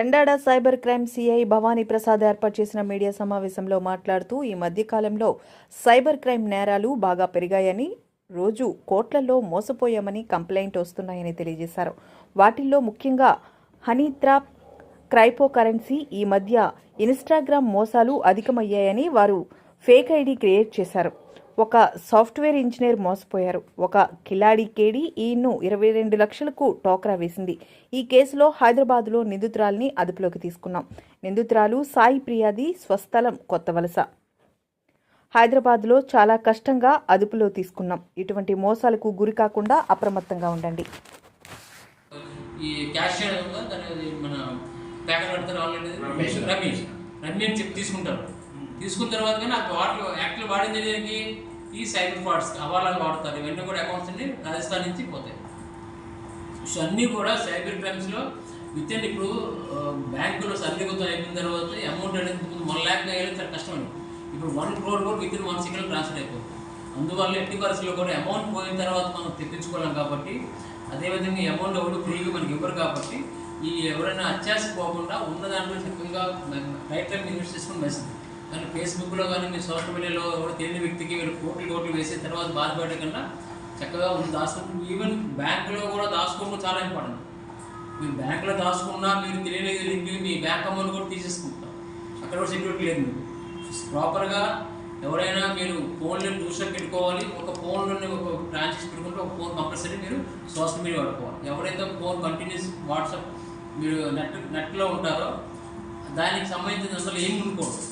Endada cyber crime CI Bhavani Prasad ఏర్పాటు చేసిన media సమావేశంలో మాట్లాడుతూ ఈ మధ్యకాలంలో సైబర్ క్రైమ్ నేరాలు బాగా పెరిగాయని రోజు కోట్లలో మోసపోయామని కంప్లైంట్ వస్తున్నాయని తెలియజేశారు. వాటిల్లో ముఖ్యంగా హనీత్రా క్రైపో కరెన్సీ ఈ మధ్య ఇన్స్టాగ్రామ్ మోసాలు అధికమయ్యాయని వారు ఫేక్ ఐడి క్రియేట్ చేశారు. ఒక సాఫ్ట్వేర్ ఇంజనీర్ మోసపోయారు. ఒక కిలాడి కేడి ఈయన్ను ఇరవై రెండు లక్షలకు టోకరా వేసింది. ఈ కేసులో హైదరాబాద్లో నిందితురాల్ని అదుపులోకి తీసుకున్నాం. నిందితురాలు సాయి ప్రియాది స్వస్థలం కొత్తవలస హైదరాబాద్లో చాలా కష్టంగా అదుపులో తీసుకున్నాం. ఇటువంటి మోసాలకు గురి కాకుండా అప్రమత్తంగా ఉండండి. ఈ రమేష్. రమేష్. రమేష్. చెప్పి తీసుకుంటారు. తీసుకున్న తర్వాత కానీ ఆ వాటిలో యాక్చువల్ వాడింది దేనికి ఈ సైబర్ ఫ్రాడ్స్ అవాలాలు వాడతారు ఇవన్నీ కూడా అకౌంట్స్ అన్ని రాజస్థాన్ నుంచి పోతాయి సో అన్నీ కూడా సైబర్ క్రైమ్స్లో విత్ ఇన్ ఇప్పుడు బ్యాంకులో సర్టిఫికేట్ అయిపోయిన తర్వాత అమౌంట్ అనేది ముందు వన్ ల్యాక్ అయ్యేది చాలా కష్టం అండి ఇప్పుడు వన్ క్రోర్ కూడా within one second transfer అయిపోతుంది అందువల్ల ఎట్టి పరిస్థితుల్లో కూడా అమౌంట్ పోయిన తర్వాత మనం తెప్పించుకోలేం కాబట్టి అదేవిధంగా అమౌంట్ ఎవరు ఫ్రీగా మనకి ఇవ్వరు కాబట్టి ఈ ఎవరైనా అత్యాశ పోకుండా ఉన్న దాంట్లో చక్కగా రైట్ టైం ఇన్వెస్ట్ చేసుకుని మంచిది కానీ ఫేస్బుక్లో కానీ మీ సోషల్ మీడియాలో ఎవరు తెలియని వ్యక్తికి మీరు కోట్లు కోట్లు వేసిన తర్వాత బాధపడే కన్నా చక్కగా ఉంది దాచుకుంటూ ఈవెన్ బ్యాంకులో కూడా దాచుకోవడం చాలా ఇంపార్టెంట్ మీరు బ్యాంకులో దాచుకున్నా మీరు తెలియని లింక్ మీ బ్యాంక్ అమౌంట్ కూడా తీసేసుకుంటాం అక్కడ కూడా సెక్యూరిటీ లేదు. ప్రాపర్గా ఎవరైనా మీరు ఫోన్లో దూసా పెట్టుకోవాలి. ఒక ఫోన్లోనే ఒక ట్రాన్సాక్షన్ పెట్టుకుంటే ఒక ఫోన్ కంపల్సరీ మీరు సోషల్ మీడియా వాడుకోవాలి. ఎవరైతే ఫోన్ కంటిన్యూస్ వాట్సాప్ మీరు నెట్ నెట్లో ఉంటారో దానికి సంబంధించిన అసలు ఏమి ఉండకూడదు.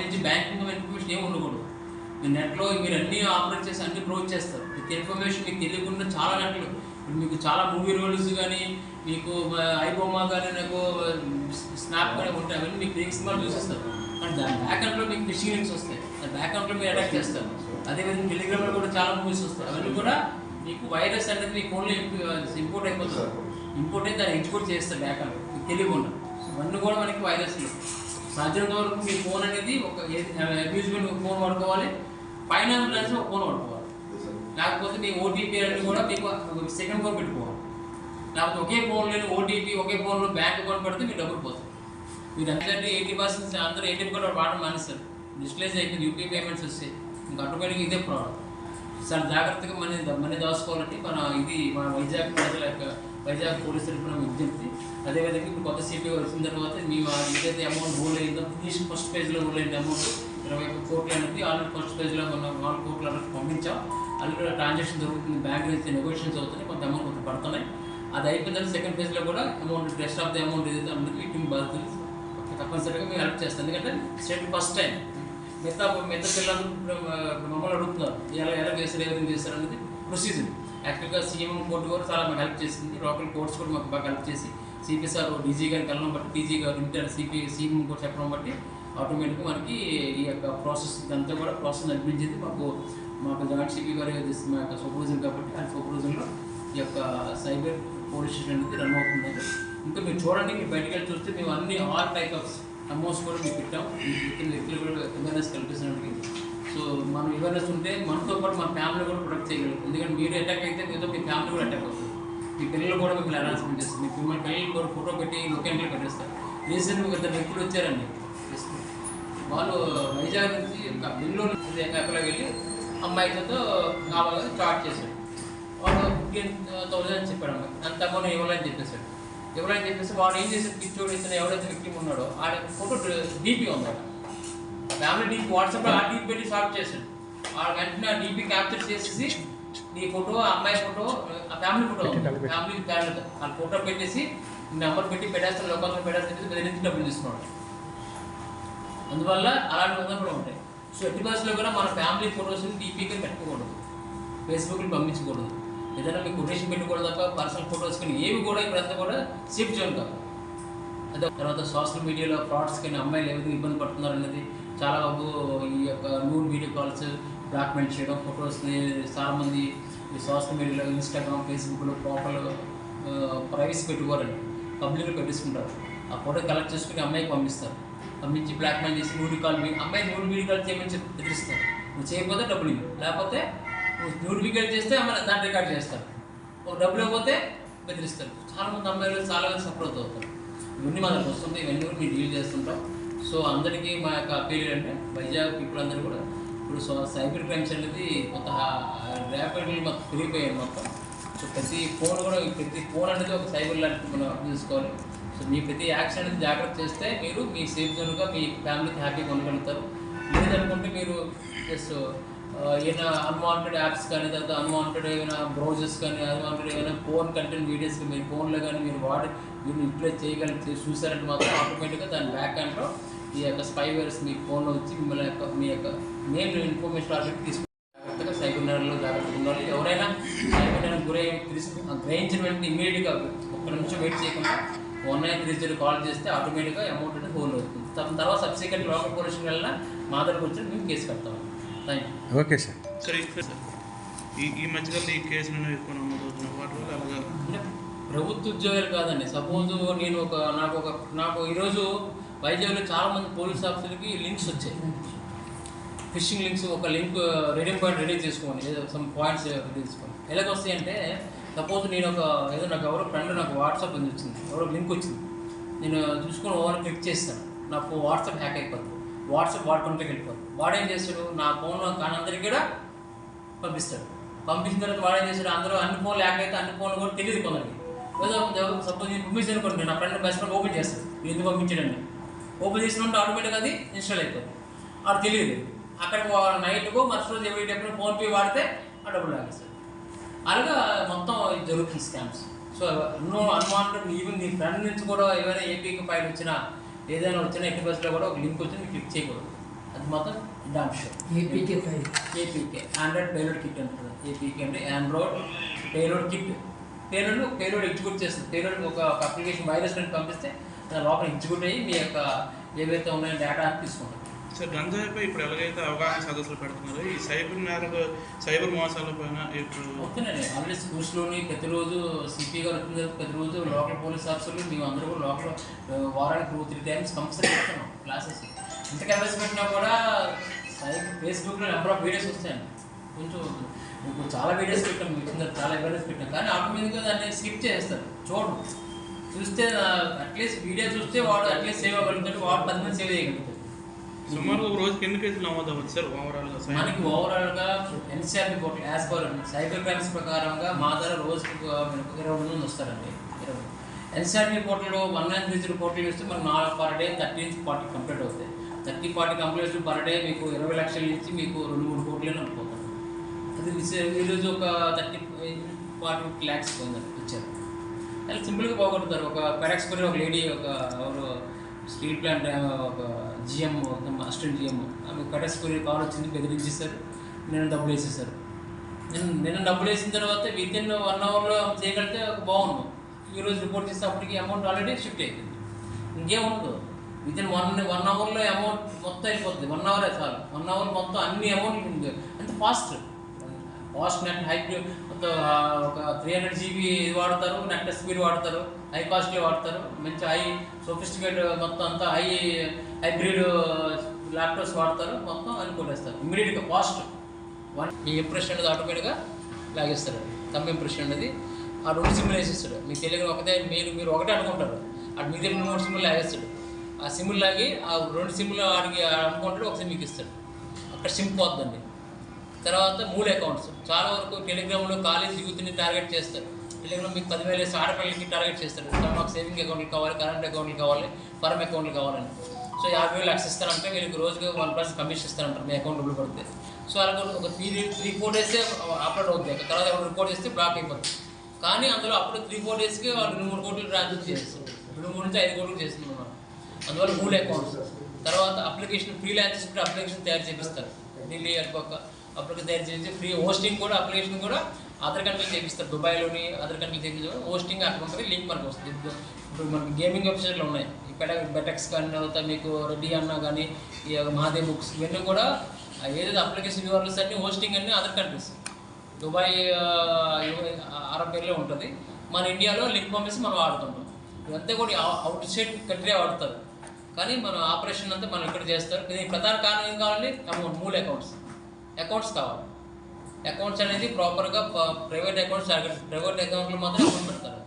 సంబంధించి బ్యాంకింగ్ ఇన్ఫర్మేషన్ ఏమి ఉండకూడదు. మీరు నెట్లో మీరు అన్నీ ఆపరేట్ చేసి అన్ని ప్రొవైడ్ చేస్తారు. మీకు ఇన్ఫర్మేషన్ మీకు తెలియకుండా చాలా నెట్లు ఇప్పుడు మీకు చాలా మూవీ రోల్స్ కానీ మీకు ఐబొమ్మ కానీ నాకు స్నాప్ కానీ ఉంటాయి. అవన్నీ మీకు ఫేక్ సినిమాలు చూసేస్తారు. కానీ దాని బ్యాక్లో మీకు ఫిషింగ్ లింక్స్ వస్తాయి. దాని బ్యాక్లో మీరు అటాక్ చేస్తారు. అదేవిధంగా టెలిగ్రామ్లో కూడా చాలా మూవీస్ వస్తాయి. అవన్నీ కూడా మీకు వైరస్ అనేది మీ ఫోన్లో ఇంపోర్ట్ అయిపోతుంది ఇంపోర్ట్ అయితే దాన్ని ఎగ్జిక్యూట్ చేస్తారు బ్యాక్ మీకు తెలియకుండా. అవన్నీ కూడా మనకి వైరస్లు సాధ్యమైనంత వరకు మీ ఫోన్ అనేది ఒక అబ్యూజ్మెంట్ ఫోన్ వాడుకోవాలి. ఫైనాన్స్ ఒక ఫోన్ వాడుకోవాలి. లేకపోతే మీ ఓటీపీ అనేది కూడా మీకు సెకండ్ ఫోన్ పెట్టుకోవాలి. లేకపోతే ఒకే ఫోన్లో ఓటీపీ ఒకే ఫోన్లో బ్యాంక్ అకౌంట్ పెడితే మీ డబ్బులు పోతాయి. మీరు అందరినీ ఎయిటీ పర్సెంట్ అందరూ ఏటీఎం కూడా వాడడం మానేస్తారు డిస్ప్లేస్ అయిపోయింది యూపీఐ పేమెంట్స్ వస్తాయి. ఇంకా ఆటోమేటిక్గా ఇదే ప్రాబ్లం సార్ జాగ్రత్తగా మనీ మనీ దాచుకోవాలంటే మన ఇది మన వైజాగ్ ప్రజల యొక్క వైజాగ్ పోలీస్ తరఫున విజ్ఞప్తి. అదేవిధంగా ఇప్పుడు కొత్త సిపిఐ వచ్చిన తర్వాత మేము ఏదైతే అమౌంట్ హోల్ అయిందో ఫినిష్ ఫస్ట్ పేజ్లో హోల్ అయింది అమౌంట్ ఇరవై ఒక్క కోట్లు అనేది ఆల్రెడీ ఫస్ట్ పేజ్లో మనం నాలుగు కోట్లు అనేది పంపించాం. ఆల్రెడీ ట్రాన్సాక్షన్ జరుగుతుంది బ్యాంక్ నుంచి నెగోషియేషన్స్ అవుతున్నాయి కొంత అమౌంట్ కొంత పడుతున్నాయి. అది అయిపోయిన తర్వాత సెకండ్ ఫేజ్లో కూడా amount rest of the amount ఏదైతే అందరికీ టీమ్ బాధితులు తప్పనిసరిగా మేము హెల్ప్ చేస్తాం. ఎందుకంటే స్టేట్ ఫస్ట్ టైం మిగతా మిగతా పిల్లలు మమ్మల్ని అడుగుతున్నారు ఎలా ఎలా చేస్తారు ఏదైనా చేస్తారు అనేది ప్రొసీజర్ యాక్చువల్గా సీఎం కోర్టు కూడా చాలా మాకు హెల్ప్ చేసింది. లోకల్ కోర్ట్స్ కూడా మాకు బాగా హెల్ప్ చేసి సిపి సార్ డీజీ గారిని కలవడం బట్టి డీజీ గారు ఇంటర్ సిపి సీఎం కూడా చెప్పడం బట్టి ఆటోమేటిక్గా మనకి ఈ యొక్క ప్రాసెస్ ఇదంతా కూడా ప్రాసెస్ నడిపించింది మాకు మాకు జాయింట్ సిపి గారు మా యొక్క సూపర్విజన్ కాబట్టి ఆ సూపర్విజన్లో ఈ యొక్క సైబర్ పోలీస్ స్టేషన్ అనేది రన్ అవుతుందండి ఇంకా మీరు చూడండి మీరు బయటకు వెళ్ళి చూస్తే మేము అన్ని ఆల్ టైప్ ఆఫ్ అమౌంట్స్ కూడా మీకు పెట్టాం. వ్యక్తులు కూడా అవేర్నెస్ కల్పిస్తున్నాం సో మనం అవేర్నెస్ ఉంటే మనతో పాటు మన ఫ్యామిలీ కూడా ప్రొటెక్ట్ చేయగలుగుతాం. ఎందుకంటే మీరు అటాక్ అయితే మీతో మీ ఫ్యామిలీ కూడా అటాక్ అవుతుంది. మీ పిల్లలు కూడా మిమ్మల్ని అనౌన్స్మెంట్ చేస్తారు. మీ పిల్లల పిల్లలు కూడా ఫోటో పెట్టి లొకేషన్లో పెట్టేస్తారు. రీసెంట్గా ఇద్దరు వ్యక్తులు వచ్చారండి. వాళ్ళు వైజాగ్ నుంచి ఒక బెంగళూరు నుంచి వెళ్ళి అమ్మాయితో కావాలని స్టార్ట్ చేశాడు వాడు ఫిఫ్టీన్ థౌసండ్ అని చెప్పాడు అమ్మాయి. అంత అమౌంట్ ఇవ్వాలని చెప్పేశాడు ఇవ్వాలని చెప్పేసి వాడు ఏం చేశాడు? పిచ్చోడు ఇతను ఎవరైతే వ్యక్తి ఉన్నాడో ఆడ ఫోటో డీపీ ఉందాడు ఫ్యామిలీ డీపీ వాట్సాప్లో ఆ డీపీ పెట్టి సాల్వ్ చేశాడు. ఆ వెంటనే ఆ డీపీ క్యాప్చర్ చేసేసి నీ ఫోటో ఆ అమ్మాయి ఫోటో ఆ ఫ్యామిలీ ఫోటో ఫ్యామిలీ ఫ్యామిలీ ఆ ఫోటో పెట్టేసి నెంబర్ పెట్టి పెట్టేస్తాను లోకల్గా పెట్టేస్తాను బెదిరించి డబ్బులు తీసుకున్నాడు అందువల్ల అలాంటి వందలు కూడా ఉంటాయి. సో ఎట్టి బస్సులో కూడా మన ఫ్యామిలీ ఫొటోస్ని డీపీగా పెట్టుకోకూడదు. ఫేస్బుక్లో పంపించకూడదు. ఏదైనా మీకు కొటేషన్ పెట్టుకోవడం తప్ప పర్సనల్ ఫొటోస్ కానీ ఏవి కూడా ఇప్పుడంతా కూడా సేఫ్ జోన్ కాదు. అదే తర్వాత సోషల్ మీడియాలో ఫ్రాడ్స్ కానీ అమ్మాయిలు ఏ విధంగా ఇబ్బంది పడుతున్నారు అనేది చాలా వరకు ఈ యొక్క నూన్ వీడియో కాల్స్ డాక్యుమెంట్ చేయడం ఫొటోస్ని చాలామంది ఈ సోషల్ మీడియాలో ఇన్స్టాగ్రామ్ ఫేస్బుక్లో ప్రాపర్ ప్రైస్ పెట్టుకోరండి. పబ్లిక్లో పెట్టేసుకుంటారు. ఆ ఫోటో కలెక్ట్ చేసుకుని అమ్మాయికి పంపిస్తారు. పంపించి బ్లాక్మెయిల్ చేసి నూడి కాల్ మీ అమ్మాయి నూడి వీడియో కాల్ చేయమని చెప్పి బెదిరిస్తారు. నువ్వు చేయకపోతే డబ్బులు ఇవ్వు. లేకపోతే నువ్వు నూడి వీడియో చేస్తే అమ్మాయి దాన్ని రికార్డ్ చేస్తారు. ఒక డబ్బులు ఇవ్వకపోతే బెదిరిస్తారు. చాలా మంది అమ్మాయిలు చాలా సపోర్ట్ అవుతారు. ఇవన్నీ మన దగ్గరకు వస్తుంటాయి ఇవన్నీ కూడా మేము డీల్ చేస్తుంటాం. సో అందరికీ మా యొక్క అపీల్ అంటే వైజాగ్ పీపుల్ అందరూ కూడా ఇప్పుడు సో సైబర్ క్రైమ్స్ అనేది కొంత ర్యాపిడ్లీ మాకు పెరిగిపోయాయి మొత్తం. సో ప్రతి ఫోన్ కూడా ప్రతి ఫోన్ అనేది ఒక సైబర్ లాంటి మనం అర్థం చేసుకోవాలి. సో మీ ప్రతి యాక్షన్ అనేది జాగ్రత్త చేస్తే మీరు మీ సేఫ్ జోన్గా మీ ఫ్యామిలీకి హ్యాపీగా ఉండగలుగుతారు. లేదనుకుంటే మీరు జస్ట్ ఏదైనా అన్వాంటెడ్ యాప్స్ కానీ తర్వాత అన్వాంటెడ్ ఏమైనా బ్రౌజర్స్ కానీ అన్వాంటెడ్ ఏమైనా ఫోన్ కంటెంట్ వీడియోస్ మీ ఫోన్లో కానీ మీరు వాడి మీరు యూటిలైజ్ చేయగలిగితే చూసారంటే మాత్రం ఆటోమేటిక్గా దాని బ్యాక్ అండ్లో ఈ యొక్క స్పై వైరస్ మీ ఫోన్లో వచ్చి మిమ్మల్ని యొక్క మీ యొక్క మెయిన్ ఇన్ఫర్మేషన్ ఆల్రెడీ తీసుకుని జాగ్రత్తగా సైబర్ నేరంలో జాగ్రత్తగా ఉండాలి. ఎవరైనా సైబర్ నేరం గురై తెలుసు గ్రహించిన వెంటనే ఇమీడియట్గా ఒక్క నిమిషం వెయిట్ చేయకుండా one nine three zero call చేస్తే ఆటోమేటిక్గా అమౌంట్ అనేది హోల్డ్ అవుతుంది. తర్వాత సబ్సిక్వెంట్ లోకల్ పోలీసుకి వెళ్ళినా మా దగ్గరకు వచ్చి మేము కేసు కడతాం. Okay sir. సార్ ఈ- సార్. ఈ ఈ మధ్యకాలంలో ఈ కేసులను ఎక్కువ నమోదవుతున్నాయి వాటి వల్ల అలాగా ప్రభుత్వ ఉద్యోగాలు కాదండి. సపోజ్ నేను ఒక నాకు ఒక నాకు ఈరోజు వైజాగ్లో చాలా మంది పోలీస్ ఆఫీసర్కి లింక్స్ వచ్చాయి. ఫిషింగ్ లింక్స్ ఒక లింక్ రెడీ పాయింట్ రెడీ చేసుకోండి. ఏదో సమ్ పాయింట్స్ రెడీ చేసుకోండి. ఎలాగ వస్తాయి అంటే సపోజ్ నేను ఒక ఏదో నాకు ఎవరో ఫ్రెండ్ నాకు వాట్సాప్ అని వచ్చింది ఎవరో లింక్ వచ్చింది. నేను చూసుకొని ఓవర్ క్లిక్ చేస్తాను. నాకు వాట్సాప్ హ్యాక్ అయిపోతుంది. వాట్సాప్ వాడుకుంటే వాడు ఏం చేస్తాడు? నా ఫోన్లో కానీ అందరికీ కూడా పంపిస్తాడు. పంపించిన తర్వాత వాడు ఏం చేస్తాడు? అందరూ అన్ని ఫోన్లు హ్యాక్ అయితే అన్ని ఫోన్లు కూడా తెలియదు కొందరికి. ఏదో సపోజ్ నేను పంపించాను అనుకోండి నా ఫ్రెండ్ బెస్ట్ ఫ్రెండ్ ఓపెన్ చేస్తాడు. ఎందుకు పంపించాడండి? ఓపెన్ చేసినట్టు ఆటోమేటిక్గా అది ఇన్స్టాల్ అయిపోతుంది. అది తెలియదు. అక్కడికి నైట్కు మరుసటి రోజు ఎవరి ఫోన్పే వాడితే ఆ డబ్బులు లాగేస్తాడు. అలాగా మొత్తం జరుగుతుంది స్కామ్స్ సో అన్నో అన్వాంటెడ్ ఈవెన్ నీ ఫ్రెండ్ నుంచి కూడా ఏమైనా ఏపీకి ఫైల్ వచ్చినా ఏదైనా వచ్చినా ఎట్టి బస్సులో కూడా ఒక లింక్ వచ్చి మీరు క్లిక్ చేయకూడదు. అది మొత్తం డామ్ show. APK file. APK. Android payload kit అంటారు ఏపీకే అంటే Android payload kit payload payload execute చేస్తుంది. పేలోడ్ ఒక అప్లికేషన్ వైరస్ నుంచి పంపిస్తే దాని లోపల ఎగ్జిక్యూట్ అయ్యి మీ యొక్క ఏవైతే ఉన్నాయో డేటా అని తీసుకుంటాం సార్ గంజాయిపై ఇప్పుడు ఎలాగైతే అవగాహన సదస్సులు పెడుతున్నారు ఈ సైబర్ నేరాలు సైబర్ మోసాల పైన ఇప్పుడు వస్తున్నాయి ఆల్రెడీ స్కూల్స్లోని ప్రతిరోజు సిపి గారు వచ్చిన ప్రతిరోజు లోకల్ పోలీస్ ఆఫీసర్లు మేము అందరూ కూడా లోకల్ వారానికి టూ త్రీ టైమ్స్ కంపల్సరీ చేస్తున్నాం క్లాసెస్. ఎంత కెమెరాస్ పెట్టినా కూడా సైబర్ ఫేస్బుక్లో నెంబర్ ఆఫ్ వీడియోస్ వస్తాయండి. కొంచెం ఇప్పుడు చాలా వీడియోస్ పెట్టాం మీకు వచ్చిన చాలా వీడియోస్ పెట్టాం. కానీ ఆటోమేటిక్గా దాన్ని స్కిప్ చేస్తారు చూడు. చూస్తే అట్లీస్ట్ వీడియో చూస్తే వాడు అట్లీస్ట్ సేవ్ అవ్వగలుగుతాడు. వాడు పది మంది సేవ్ చేయగలుగుతాడు. సుమారు ఒక రోజుకి ఎన్ని కేసులు నమోదవచ్చు సార్ ఓవరాల్గా మనకి ఓవరాల్గా NCR report as per cyber crimes ప్రకారంగా మా దగ్గర రోజుకి ఇరవై మంది వస్తారండి. ఇరవై ఎన్సీఆర్ రిపోర్ట్లో వన్ నైన్ త్రీ రిపోర్ట్లు చూస్తే మనకు నాలుగు పర్ డే థర్టీ నుంచి ఫార్టీ కంప్లీట్ అవుతాయి. Thirty forty complete per day మీకు ఇరవై లక్షల నుంచి మీకు రెండు మూడు కోట్లే అనుకోతారు అది ఈరోజు ఒక థర్టీ ఫార్టీ ల్యాక్స్ పోయిందండి ఇచ్చారు అది సింపుల్గా పోగొడతారు ఒక పెరాక్స్ కొని ఒక లేడీ ఒక ఎవరు స్టీల్ ప్లాంట్ ఒక జిఎం అసిస్టెంట్ జిఎం. ఆమె కటెక్స్ కొరియర్ కాల్ వచ్చింది బెదిరించేశారు. నేను డబ్బులు వేసేసారు నేను నేను డబ్బులు వేసిన తర్వాత విత్ ఇన్ వన్ అవర్లో చేయగలిగితే బాగుండు. ఈరోజు రిపోర్ట్ చేస్తే అప్పటికి అమౌంట్ ఆల్రెడీ షిఫ్ట్ అయిపోయింది. ఇంకేం ఉండదు. విత్ ఇన్ వన్ వన్ అవర్లో అమౌంట్ మొత్తం అయిపోతుంది వన్ అవరే చాలు. వన్ అవర్ మొత్తం అన్ని అమౌంట్ అంత ఫాస్ట్ ఫాస్ట్ నెట్ హై మొత్తం ఒక త్రీ హండ్రెడ్ జీబీ వాడతారు నెట్ స్పీడ్ వాడతారు. హై కాస్ట్లీ వాడతారు. మంచి హై సోఫిస్టికేట్ మొత్తం అంతా హై హైబ్రిడ్ ల్యాప్టాప్స్ వాడతారు. మొత్తం అని కొట్టేస్తారు ఇమీడియట్గా ఫాస్ట్ వన్ మీ ఇంప్రెషన్ అనేది ఆటోమేటిక్గా లాగేస్తారు. తమ్ ఇంప్రెషన్ అనేది ఆ రెండు సిమ్లు వేసేస్తాడు. మీకు తెలియని ఒకటే మీరు మీరు ఒకటే అనుకుంటారు. అటు మీ దగ్గర మూడు సిమ్లు లాగేస్తాడు. ఆ సిమ్లు లాగి ఆ రెండు సిమ్లు ఆడికి అనుకుంటాడు ఒక సిమ్ మీకు ఇస్తాడు. అక్కడ సిమ్ పోద్దండి. తర్వాత మూడు అకౌంట్స్ చాలా వరకు టెలిగ్రామ్లో కాలేజ్ యూత్ని టార్గెట్ చేస్తారు. లేకుండా మీకు పదివేలు వేసి ఆడపిల్లలకి టార్గెట్ చేస్తారు. సార్ మాకు సేవింగ్ అకౌంట్లు కావాలి కరెంట్ అకౌంట్లు కావాలి ఫర్మ్ అకౌంట్లు కావాలని. సో యాభై వేలు లక్ష ఇస్తారంటే వీళ్ళకి రోజుకి వన్ పర్సెంట్ కమిషన్ ఇస్తారంటారు మీ అకౌంట్ డబ్బులు పడితే. సో అలా ఒక త్రీ త్రీ ఫోర్ డేసే అప్లోడ్ అవుతుంది తర్వాత ఎవరు రిపోర్ట్ చేస్తే బ్లాక్ అయిపోతుంది కానీ అందులో అప్పుడు త్రీ ఫోర్ డేస్కి వాళ్ళు రెండు మూడు కోట్లు ట్రాన్స్ఫర్ చేస్తారు. రెండు మూడు నుంచి ఐదు కోట్లు చేస్తున్నారు అందువల్ల మూడు అకౌంట్స్. తర్వాత అప్లికేషన్ ఫ్రీ లాంచెస్ కూడా అప్లికేషన్ తయారు చేపిస్తారు. ఢిల్లీ అనుకోక అప్లికేషన్ తయారు చేసి ఫ్రీ హోస్టింగ్ కూడా అప్లికేషన్ కూడా అదర్ కంట్రీలు చేపిస్తారు. దుబాయ్లోని అదర్ కంట్రీలు చేపించారు హోస్టింగ్ అక్కడ ఉంటుంది లింక్ మనకు వస్తుంది. ఇప్పుడు మనకి గేమింగ్ వెబ్సైట్లు ఉన్నాయి. ఇక్కడ బెటెక్స్ కానీ తర్వాత మీకు రెడ్డి అన్న కానీ ఈ మహాదేవ్ బుక్స్ ఇవన్నీ కూడా ఏదైతే అప్లికేషన్ యూఆర్ఎల్స్ అన్ని హోస్టింగ్ అన్ని అదర్ కంట్రీస్ దుబాయ్ ఆ, అరబ్ పేర్లో ఉంటుంది. మన ఇండియాలో లింక్ పంపిస్తే మనం ఆడుతుంటాం ఇదంతా కూడా అవుట్ సైడ్ కంట్రీ ఆడుతారు కానీ మన ఆపరేషన్ అంతా మనం ఇక్కడ చేస్తారు. దీనికి ప్రధాన కారణం ఏం కావాలి? అమౌంట్ మూడు అకౌంట్స్ అకౌంట్స్ కావాలి. అకౌంట్స్ అనేది ప్రాపర్గా ప్రైవేట్ అకౌంట్స్ ప్రైవేట్ అకౌంట్లో మాత్రం అకౌంట్ పెడతారు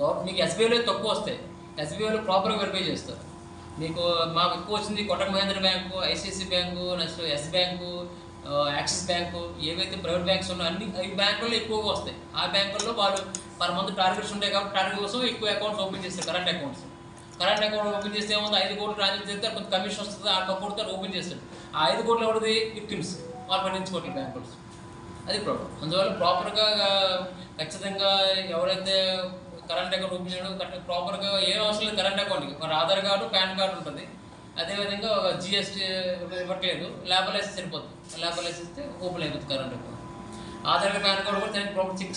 గవర్నమెంట్ మీకు ఎస్బీఐలో తక్కువ వస్తాయి. ఎస్బీఐలో ప్రాపర్గా వెరిఫై చేస్తారు. మీకు మాకు ఎక్కువ వచ్చింది Kotak Mahindra bank ICICI bank next Yes bank Axis bank ఏవైతే ప్రైవేట్ బ్యాంక్స్ ఉన్నాయో అన్ని ఈ బ్యాంకుల్లో ఎక్కువగా వస్తాయి. ఆ బ్యాంకుల్లో వాళ్ళు పర్ మంత్ టార్గెట్స్ ఉంటాయి కాబట్టి టార్గెట్ కోసం ఎక్కువ అకౌంట్స్ ఓపెన్ చేస్తారు current accounts. Current account open చేస్తే ఏముంది? ఐదు కోట్లు ట్రాన్సాక్షన్ చేస్తే కొంత కమిషన్ వస్తుంది ఆ కోట్లు ఓపెన్ చేస్తారు. ఆ ఐదు కోట్లు ఎవరిది? విక్టిమ్స్. వాళ్ళు పట్టించుకోవట్లేదు బ్యాంకులు అది ప్రాబ్లం అందువల్ల ప్రాపర్గా ఖచ్చితంగా ఎవరైతే కరెంట్ అకౌంట్ ఓపెన్ చేయడం కరెక్ట్ ప్రాపర్గా ఏం అవసరం లేదు కరెంట్ అకౌంట్కి మరి ఆధార్ కార్డు పాన్ కార్డు ఉంటుంది. అదేవిధంగా ఒక జిఎస్టీ ఇవ్వట్లేదు లేబర్ లైసెన్స్ సరిపోతుంది. లేబర్ లైసెన్స్ ఇస్తే ఓపెన్ అయిపోతుంది current account Aadhaar card PAN card కూడా ప్రాపర్ చెక్